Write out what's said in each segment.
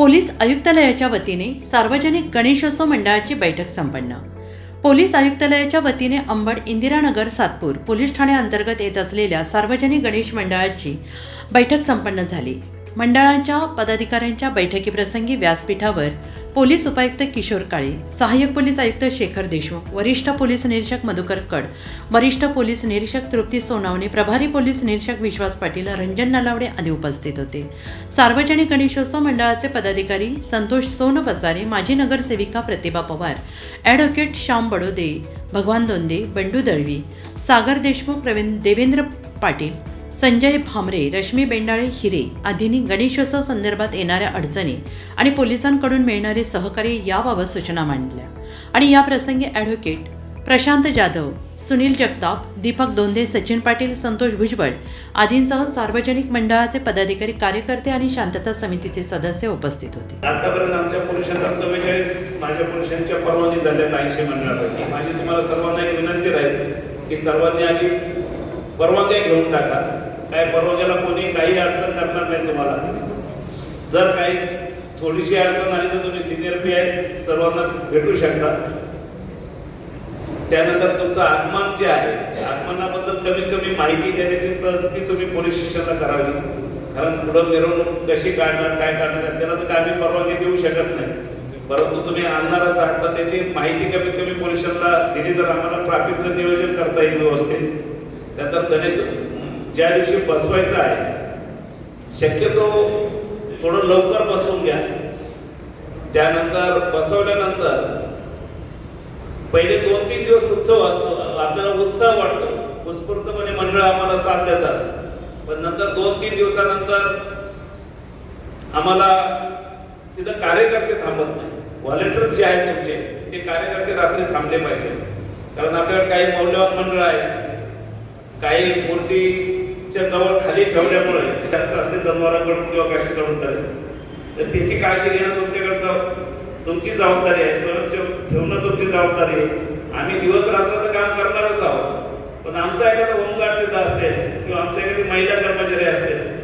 Police आयुक्तालयाच्या वतीने सार्वजनिक गणेशोत्सव मंडळाची बैठक संपन्न. पोलीस आयुक्तालयाच्या वतीने अंबड इंदिरानगर सातपूर पोलीस ठाण्याअंतर्गत येत असलेल्या सार्वजनिक गणेश मंडळाची बैठक संपन्न झाली. मंडळाच्या पदाधिकाऱ्यांच्या बैठकीप्रसंगी व्यासपीठावर पोलीस उपायुक्त किशोर काळे सहाय्यक पोलीस आयुक्त शेखर देशमुख वरिष्ठ पोलीस निरीक्षक मधुकर कड वरिष्ठ पोलीस निरीक्षक तृप्ती सोनावणे प्रभारी पोलीस निरीक्षक विश्वास पाटील रंजन नलावडे आदी उपस्थित होते. सार्वजनिक गणेशोत्सव मंडळाचे पदाधिकारी संतोष सोनपसारे माजी नगरसेविका प्रतिभा पवार ॲडव्होकेट श्याम बडोदे भगवान दोंदे बंडू दळवी सागर देशमुख प्रवीण देवेंद्र पाटील संजय भामरे रश्मी बेंडाळे हिरे आदींनी गणेशोत्सव संदर्भात येणाऱ्या अडचणी आणि पोलिसांकडून मिळणारे सहकार्य याबाबत सूचना मांडल्या. आणि या प्रसंगी ॲडव्होकेट प्रशांत जाधव सुनील जगताप दीपक दोंदे सचिन पाटील संतोष भुजबळ आदींसह सार्वजनिक मंडळाचे पदाधिकारी कार्यकर्ते आणि शांतता समितीचे सदस्य उपस्थित होते. आतापर्यंत आमच्या पुरुषांना चव्वेचाळीस माझ्या पुरुषांच्या परवानगी झाल्या ऐंशी मंडळापैकी. माझी तुम्हाला सर्वांना एक विनंती राहील की सर्वांनी आधी परवानग्या घेऊन टाका. काय परवानग्याला कोणी काही अडचण करणार नाही तुम्हाला. जर काही थोडीशी अडचण आली तर तुम्ही सिनियर पी आय सर्वांना भेटू शकता. त्यानंतर तुमचं आगमन जे आहे आगमनाबद्दल कमीत कमी माहिती देण्याची तर ती तुम्ही पोलीस स्टेशनला करावी. कारण पुढं मिरवणूक कशी काढणार काय काढणार त्याला तर काय परवानगी देऊ शकत नाही. परंतु तुम्ही आणणारच आहात तर त्याची माहिती कमीत कमी पोलिसांना दिली तर आम्हाला ट्रॅफिकचं नियोजन करता येईल व्यवस्थित. त्यानंतर गणेश ज्या दिवशी बसवायचं आहे शक्यतो थोडं लवकर बसवून घ्या. त्यानंतर बसवल्यानंतर पहिले दोन तीन दिवस उत्सव असतो आपल्याला उत्साह वाटतो. उत्स्फूर्तपणे मंडळ आम्हाला साथ देतात. पण नंतर दोन तीन दिवसानंतर आम्हाला तिथं कार्यकर्ते थांबत नाही व्हॉलेंटियर्स जे आहेत तुमचे ते कार्यकर्ते रात्री थांबले पाहिजे कारण आपल्याकडे काही मौल्यवान मंडळ आहे काही मूर्ती च्या जवळ खाली ठेवल्यामुळे जास्त असते जनावरांकडून किंवा कशाकडून तरी. तर त्याची काळजी घेणं तुमच्याकडचं तुमची जबाबदारी आहे. स्वयंसेवक ठेवणं तुमची जबाबदारी आहे. आम्ही दिवस रात्र तर काम करणारच आहोत. पण आमचा एखादा होमगार्ड तिथं असेल किंवा आमच्या एखादी महिला कर्मचारी असतील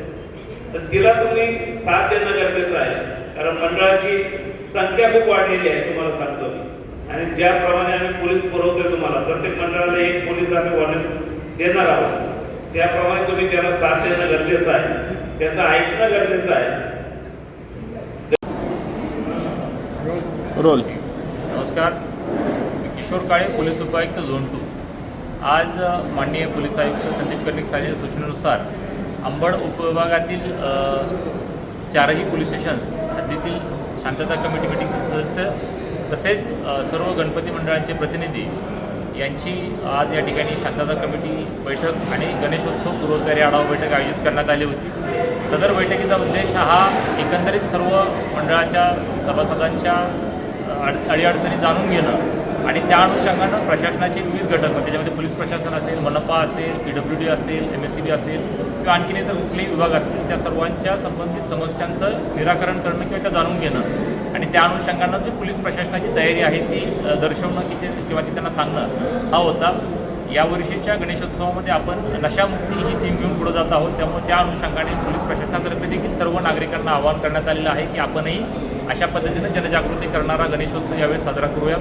तर तिला तुम्ही साथ देणं गरजेचं आहे. कारण मंडळाची संख्या खूप वाढलेली आहे तुम्हाला सांगतो मी. आणि ज्याप्रमाणे आम्ही पोलीस पुरवतोय तुम्हाला प्रत्येक मंडळाला एक पोलीस आम्ही वॉलेंट देणार आहोत. त्याप्रमाणे तुम्ही त्याला साथ देणं गरजेचं आहे. त्याचं ऐकणं गरजेचं आहे. रोल. नमस्कार. किशोर काळे पोलीस उपायुक्त झोन टू. आज माननीय पोलीस आयुक्त संदीप कर्णिक साहेब सूचनेनुसार अंबड उपविभागातील चारही पोलीस स्टेशन्स हद्दीतील शांतता कमिटी मिटिंगचे सदस्य तसेच सर्व गणपती मंडळांचे प्रतिनिधी यांची आज या ठिकाणी शांतता कमिटी बैठक आणि गणेशोत्सव पूर्वतयारी आढावा बैठक आयोजित करण्यात आली होती. सदर बैठकीचा उद्देश हा एकंदरीत सर्व मंडळाच्या सभासदांच्या अड अडीअडचणी जाणून घेणं आणि त्या अनुषंगानं प्रशासनाचे विविध घटक त्याच्यामध्ये पोलीस प्रशासन असेल मनपा असेल पी डब्ल्यू डी असेल एम एस सी बी असेल किंवा आणखीन इतर कुठलेही विभाग असतील त्या सर्वांच्या संबंधित समस्यांचं निराकरण करणं किंवा त्या जाणून घेणं. आणि त्या अनुषंगानं जी पोलीस प्रशासनाची तयारी आहे ती दर्शवणं दर्शवणं किती किंवा ती त्यांना सांगणं हा होता. यावर्षीच्या गणेशोत्सवामध्ये आपण नशामुक्ती ही थीम घेऊन पुढे जात आहोत. त्यामुळे त्या अनुषंगाने पोलीस प्रशासनातर्फे देखील सर्व नागरिकांना आवाहन करण्यात आलेलं आहे की आपणही अशा पद्धतीनं जनजागृती करणारा गणेशोत्सव यावेळी साजरा करूया.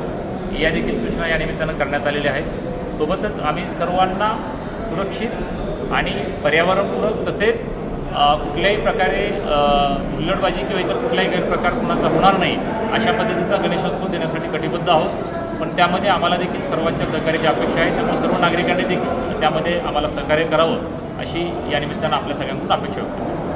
या देखील सूचना या निमित्तानं करण्यात आलेल्या आहेत. सोबतच आम्ही सर्वांना सुरक्षित आणि पर्यावरणपूरक तसेच कुठल्याही प्रकारे हुल्लडबाजी किंवा इतर कुठलाही गैरप्रकार कुणाचा होणार नाही अशा पद्धतीचा गणेशोत्सव देण्यासाठी कटिबद्ध आहोत. पण त्यामध्ये आम्हाला देखील सर्वांच्या सहकार्याची अपेक्षा आहे. त्यामुळे सर्व नागरिकांनी देखील त्यामध्ये आम्हाला सहकार्य करावं अशी या निमित्तानं आपल्या सगळ्यांकडून अपेक्षा व्यक्त